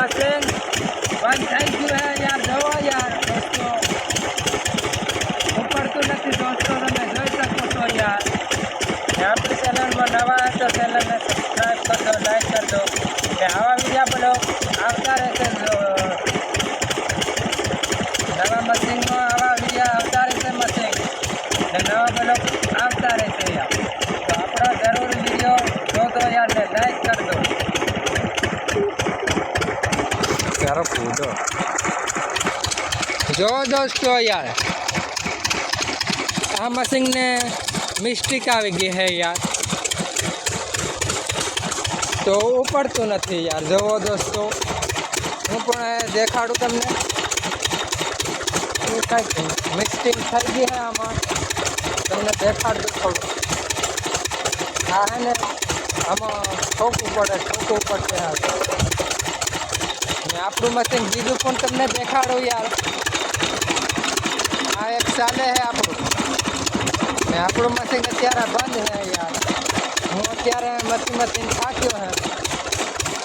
પાસે. બંધ થઈ ગયું હે યાર, જવો યાર, દોસ્તો. ઉપડતું નથી દોસ્તો, તમે જોઈ શકો છો યાર. આપણી ચેનલમાં નવા હોય તો ચેનલને સબસ્ક્રાઈબ કરજો લાઈક કરજો. કે આવા બીજા બધો આવતા રહેશે નવા મશીનમાં આવા બીજા આવતા રહેશે મશીન ને નવા બધો આવતા રહેશે યાર. તો આપણો જરૂર વીડિયો જોતો યાર ને લાઈક કરો તારો કૂદો જો દોસ્તો યાર આ મશીનને મિસ્ટેક આવી ગઈ હે યાર તો ઉપડતું નથી યાર જુઓ દોસ્તો હું પણ દેખાડું તમને એ કંઈક મિસ્ટેક થઈ ગઈ હે આમાં તમને દેખાડું થોડું આ હે ને આમાં ઠોકવું પડે ઠોકવું પડશે હા ને આપણું મશીન બીજું પણ તમને દેખાડું યાર આ એક ચાલે હે આપણું ને આપણું મશીન અત્યારે બંધ હે યાર હું અત્યારે મશીન મશીન થાક્યો હે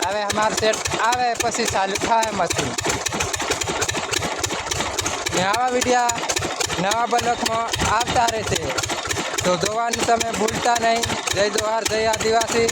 હવે અમારું સેટ આવે પછી ચાલુ થાય મશીન ને આવા વિડીયા નવા બ્લોકમાં આવતા રહેશે તો જોવાનું તમે ભૂલતા નહીં જય જોહાર જય આદિવાસી